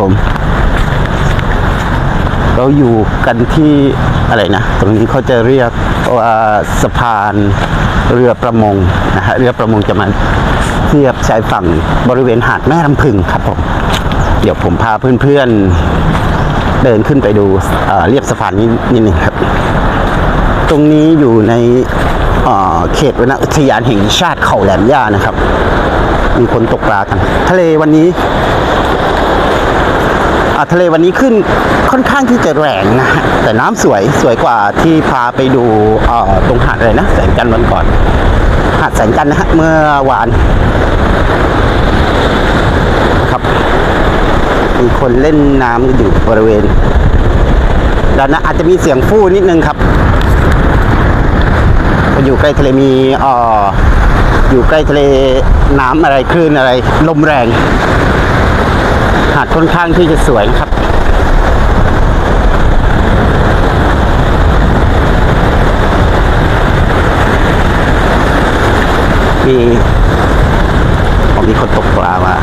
ผม เราอยู่กันที่อะไรนะ ตรงนี้เขาจะเรียกว่าสะพานเรือประมงนะฮะเรือประมงจะมาเทียบชายฝั่งบริเวณหาดแม่ลำพึงครับผม เดี๋ยวผมพาเพื่อนๆเดินขึ้นไปดูเรียบสะพานนี้นิดนึงครับ ตรงนี้อยู่ในเอ่อเขตวนอุทยานแห่งชาติเขาแหลมย่านะครับ มีคนตกปลากัน ทะเลวันนี้ อ่าทะเลวันนี้ขึ้นค่อนข้างที่จะแรงนะแต่น้ำสวยสวยกว่าที่พาไปดูอ่อตรงหาดอะไรนะแสงจันทร์วันก่อน หาดแสงจันทร์นะฮะเมื่อวานครับมีคนเล่นน้ำกันอยู่บริเวณด้านน้าอาจจะมีเสียงฟู่นิดนึงครับอยู่ใกล้ทะเลมีอ่ออยู่ใกล้ทะเลน้ำอะไรคลื่นอะไร ลมแรง หาดค่อนข้างที่จะสวยนะครับ มีผมมีคนตกปลามา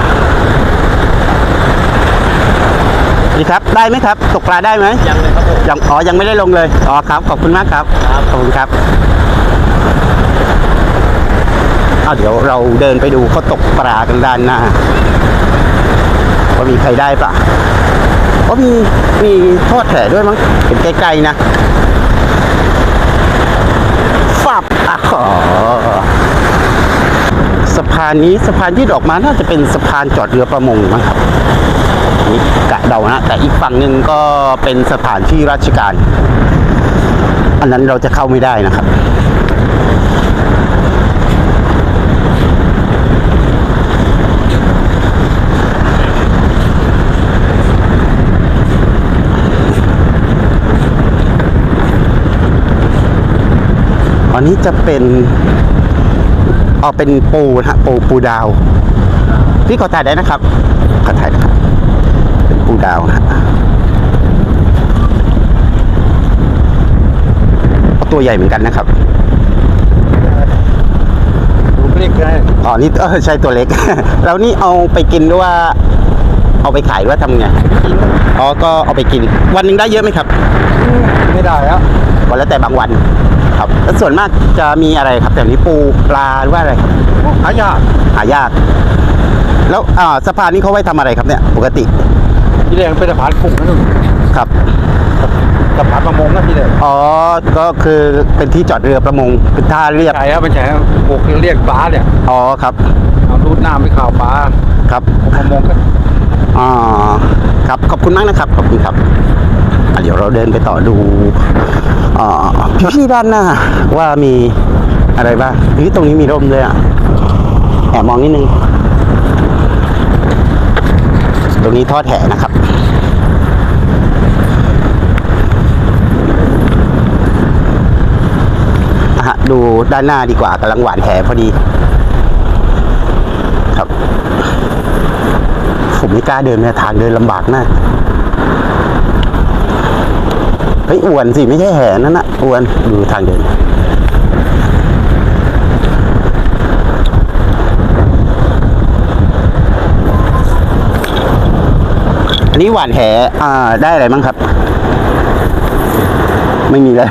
สวัสดีครับ ได้ไหมครับ ตกปลาได้ไหมยังเลยครับผมยังอ๋อยังไม่ได้ลงเลยอ๋อครับ ขอบคุณมากครับขอบคุณครับเอาเดี๋ยวเราเดินไปดูเขาตกปลากันด้านหน้า ว่ามีใครได้ปะว่ามีมีทอดแถด้วยมั้งเห็นไกลๆนะฟับอะขอสะพานนี้สะพานที่ดออกมาน่าจะเป็นสะพานจอดเรือประมงมั้งครับนี่กะเดานะแต่อีกฝั่งหนึ่งก็เป็นสถานที่ราชการ อันนั้นเราจะเข้าไม่ได้นะครับ นนี้จะเป็นเอาเป็นปูนะฮะปูปูดาว พี่ขอถ่ายได้นะครับขอถ่ายนะครับเป็นปูดาวนะฮะเอาตัวใหญ่เหมือนกันนะครับผมเรียกได้อ๋อนี่เออใช่ตัวเล็ก แล้วนี่เอาไปกินหรือว่า เอาไปขายหรือว่าทำไงอ๋อก็เอาไปกิน วันหนึ่งได้เยอะไหมครับ ไม่ได้แล้วก็แล้วแต่บางวัน ครับแล้วส่วนมากจะมีอะไรครับแต่นี้ปูปลาหรือว่าอะไรครับหายากหายาก แล้วอ่าสะพานนี้เขาไว้ทำอะไรครับเนี่ย ปกติที่แรกเป็นสะพานกุ้งนะนู่นครับสะพานประมงนะที่แรกอ๋อก็คือเป็นที่จอดเรือประมงเป็นท่าเรียบใช่ครับเป็นใช่ครับพวกเรียกปลาเนี่ยอ๋อครับเอารูดน้ำไปข่าวปลาครับประมงก็อ๋อครับขอบคุณมากนะครับขอบคุณครับอะเดี๋ยวเราเดินไปต่อดู อ่พี่ด้านหน้า ว่ามีอะไรบ้างเฮ้ยตรงนี้มีร่มด้วยอะแอบมองนิดนึง ตรงนี้ทอดแหนะครับดูด้านหน้าดีกว่ากำลังหวานแหพอดีครับ ผมไม่กล้าเดินเนี่ยทางเดินลำบากมาก เฮ้ยอวนสิไม่ใช่แหนั่นนะอวนดูทางเดินอันนี้หวานแหอ่าได้อะไรมั้งครับ ไม่มีเลย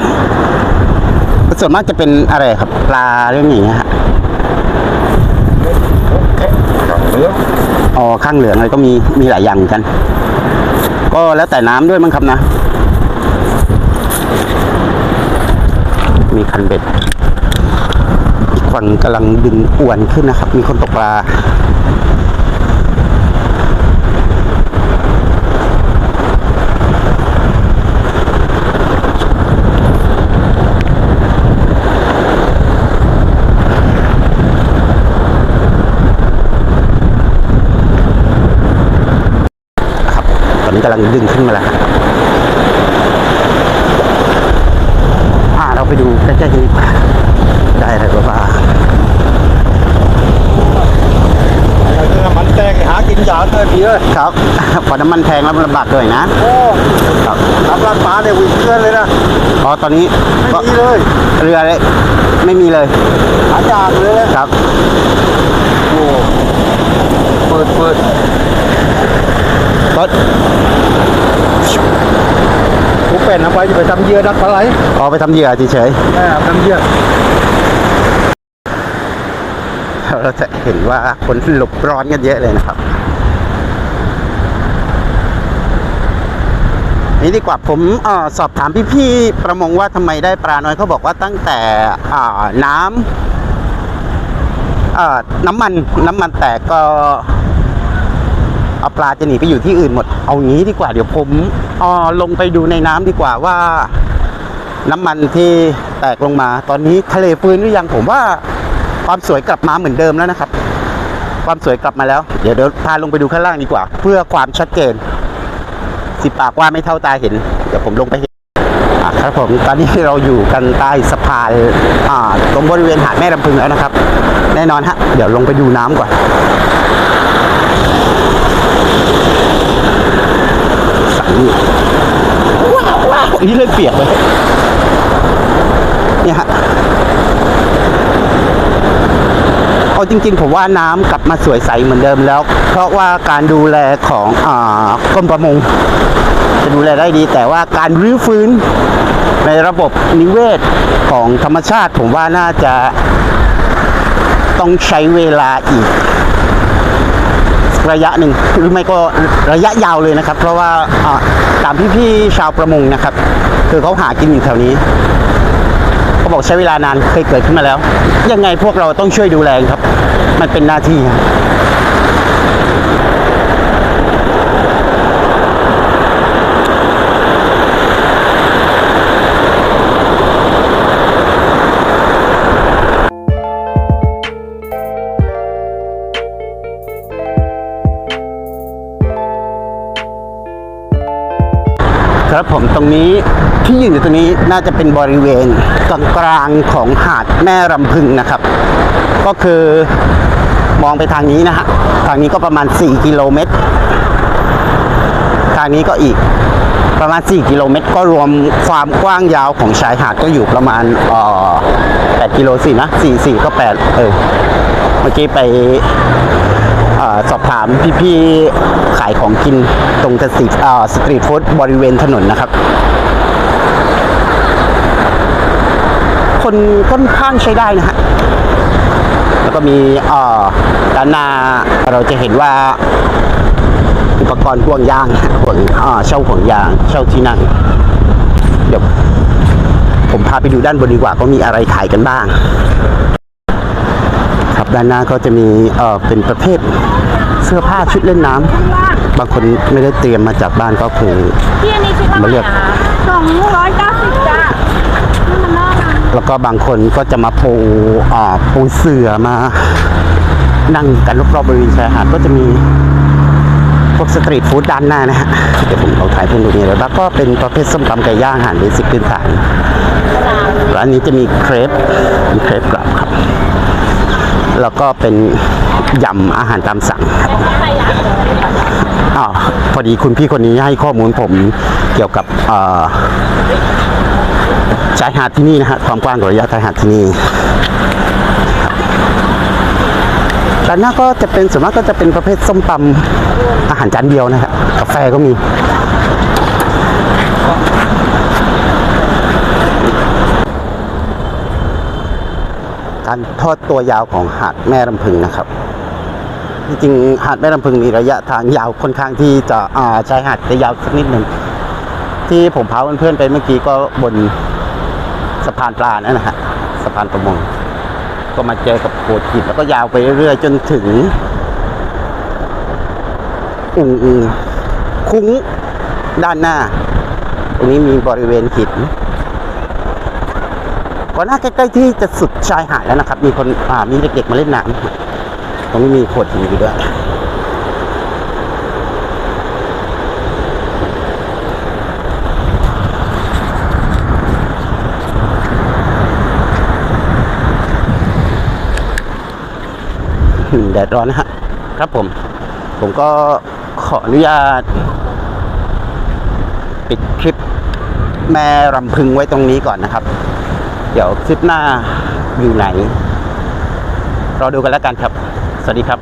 ส่วนมากจะเป็นอะไรครับ ปลาเรื่องอย่างเงี้ยฮะเหลืองอ๋อข้างเหลืองอะไรก็มีมีหลายอย่างเหมือนกัน ก็แล้วแต่น้ำด้วยมั้งครับนะ มีคันเบ็ดอีกฝั่งกำลังดึงอวนขึ้นนะครับ มีคนตกปลาครับตอนนี้กำลังดึงขึ้นมาแล้วครับอ่าเรา ไปดูใกล้ๆกันดีกว่าได้อะไรบ้างน้ำมันแตกหากินยาวเลยพี่เอ้ยครับพอน้ำมันแพงแล้วมันลำบากด้วยนะโอ้ครับน้ำร้าปลาเนี่ยวิ่งเกินเลยนะอ๋อตอนนี้ไม่มีเลยเรือเลยไม่มีเลยหายากเลยนะครับโอ้เปิดเปิดก็กู เป็นเอาไว้จะไปทำเหยื่อดักปลาไหลเอาไปทำเหยื่อเฉยแม่ทำเหยื่อๆเราจะเห็นว่าคนหลบร้อนกันเยอะเลยนะครับ นี่ดีกว่าผมเออสอบถามพี่ๆประมงว่าทำไมได้ปลาน้อยเขาบอกว่าตั้งแต่อ่าน้ำเอ่อน้ำมันน้ำมันแตกก็ เอาปลาจะหนีไปอยู่ที่อื่นหมด เอางี้ดีกว่าเดี๋ยวผมอ่อลงไปดูในน้ำดีกว่าว่า น้ำมันที่แตกลงมา ตอนนี้ทะเลฟื้นหรือยังผมว่าความสวยกลับมาเหมือนเดิมแล้วนะครับ ความสวยกลับมาแล้ว เดี๋ยวเดี๋ยวพาลงไปดูข้างล่างดีกว่า เพื่อความชัดเจน สิปากว่าไม่เท่าตาเห็น เดี๋ยวผมลงไปเห็นครับผมตอนนี้เราอยู่กันใต้สะพานอ่าตรงบริเวณหาดแม่ลำพึงแล้วนะครับ แน่นอนฮะ เดี๋ยวลงไปดูน้ำก่อนใสนี่ ว้าวว้าวนี่เลยเปียกเลยเนี่ยฮะเอาจริง ๆ ผมว่าน้ำกลับมาสวยใสเหมือนเดิมแล้ว เพราะว่าการดูแลของอกรมประมง จะดูแลได้ดี แต่ว่าการรื้อฟื้นในระบบนิเวศของธรรมชาติ ผมว่าน่าจะต้องใช้เวลาอีก ระยะหนึ่งหรือไม่ก็ระยะยาวเลยนะครับ เพราะว่าตามพี่ๆชาวประมงนะครับ คือเขาหากินอยู่แถวนี้เขาบอกใช้เวลานานเคยเกิดขึ้นมาแล้ว ยังไงพวกเราต้องช่วยดูแลครับ มันเป็นหน้าที่ รงนี้ที่ยืนอยู่ตรงนี้น่าจะเป็นบริเวณกลางกลางๆของหาดแม่รำพึงนะครับ ก็คือมองไปทางนี้นะฮะทางนี้ก็ประมาณ 4 กิโลเมตร ทางนี้ก็อีกประมาณ 4 กิโลเมตร ก็รวมความกว้างยาวของชายหาดก็อยู่ประมาณเอ่อ8กิโลสินะ4 4ก็8เออเมื่อกี้ไป อ่อสอบถามพี่ๆขายของกินตรงสตรีทสตรีทฟู้ดบริเวณถนนนะครับ คนค่อนข้างใช้ได้นะฮะแล้วก็มีด้านหน้าเราจะเห็นว่าอุปกรณ์ห่วงยางห่วงเช่าห่วงยางเช่าที่นั่งเดี๋ยวผมพาไปดูด้านบนดีกว่าก็มีอะไรขายกันบ้าง ครับด้านหน้าก็จะมีเออเป็นประเภท เสื้อผ้าชุดเล่นน้ำบางคนไม่ได้เตรียมมาจากบ้านก็คือ พี่อันนี้คิดเท่าไหมาเลืร่อกอะสองร้อยเก้าสิบจ้านี่มันน่ารักแล้วก็บางคนก็จะมาปูอ่าปูเสื่อมา นั่งกันรอบๆบริเวณชายหาดก็จะมีพวกสตรีทฟู้ดด้านหน้านะฮะเดี๋ยวผมเอาถ่ายให้ดูนี่แล้วก็เป็นประเภทส้มตำไก่ย่างอาหารเบสิกพื้นฐานร้านนี้จะมีเครปมีเครปกลับครับ แล้วก็เป็นยำอาหารตามสั่งครับอ๋อพอดีคุณพี่คนนี้ให้ข้อมูลผมเกี่ยวกับชายหาดที่นี่นะฮะความกว้างของระยะชายหาดที่นี่ด้านหน้าก็จะเป็นส่วนมากก็จะเป็นประเภทส้มตำอาหารจานเดียวนะฮะกาแฟก็มี การทอดตัวยาวของหาดแม่ลำพึงนะครับจริงๆหาดแม่ลำพึงมีระยะทางยาวค่อนข้างที่จะอ่าชายหาดจะยาวสักนิดหนึ่งที่ผมพาเพื่อนๆไปเมื่อกี้ก็บนสะพานปลานั่นนะฮะสะพานประมงก็มาเจอกับโขดหินแล้วก็ยาวไปเรื่อยๆจนถึงอุงอุงคุ้งด้านหน้า ตรงนี้มีบริเวณหิน ก่อนหน้าใกล้ๆที่จะสุดชายหาดแล้วนะครับ มีคนอ่ามีเด็กๆมาเล่นน้ำตรงนี้มีโขดหินอยู่ด้วยแดดร้อนนะฮะครับผม ผมก็ขออนุญาต ปิดคลิปแม่รำพึงไว้ตรงนี้ก่อนนะครับ เดี๋ยวคลิปหน้าอยู่ไหน รอดูกันแล้วกันครับ สวัสดีครับ